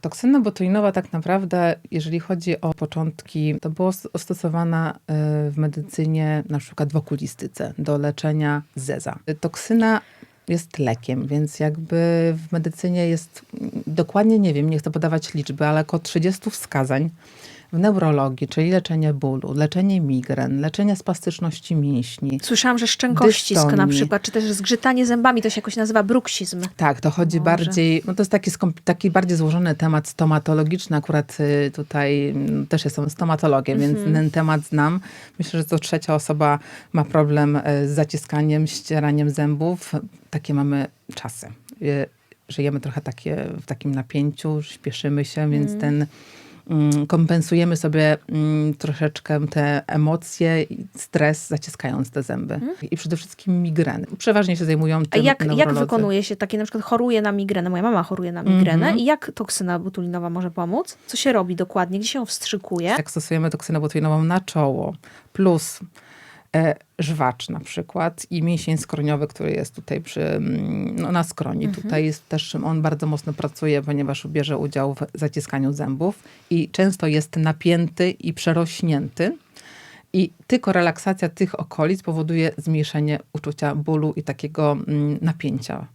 Toksyna botulinowa tak naprawdę, jeżeli chodzi o początki, to była st- stosowana y, w medycynie, na przykład w okulistyce, do leczenia zeza. Toksyna jest lekiem, więc jakby w medycynie jest, dokładnie nie wiem, nie chcę podawać liczby, ale około 30 wskazań w neurologii, czyli leczenie bólu, leczenie migren, leczenie spastyczności mięśni, Słyszałam, że szczękościsk na Dystonii. przykład, czy też zgrzytanie zębami, to się jakoś nazywa bruksizm. Tak, to chodzi Może. bardziej, no to jest taki, taki bardziej złożony temat stomatologiczny. Akurat y, tutaj mm, też jestem stomatologiem, więc ten temat znam. Myślę, że to trzecia osoba ma problem y, z zaciskaniem, ścieraniem zębów. Takie mamy czasy. Y, Żyjemy trochę takie, w takim napięciu, śpieszymy się, więc ten mm, kompensujemy sobie mm, troszeczkę te emocje i stres, zaciskając te zęby. I przede wszystkim migreny. Przeważnie się zajmują A tym jak, jak neurolodzy. wykonuje się takie, na przykład choruje na migrenę, moja mama choruje na migrenę Mhm. i jak toksyna botulinowa może pomóc? Co się robi dokładnie? Gdzie się ją wstrzykuje? Jak stosujemy toksynę botulinową na czoło, plus żwacz na przykład i mięsień skroniowy, który jest tutaj przy, mm, no, na skroni. Tutaj jest też, on bardzo mocno pracuje, ponieważ bierze udział w zaciskaniu zębów i często jest napięty i przerośnięty. I tylko relaksacja tych okolic powoduje zmniejszenie uczucia bólu i takiego mm, napięcia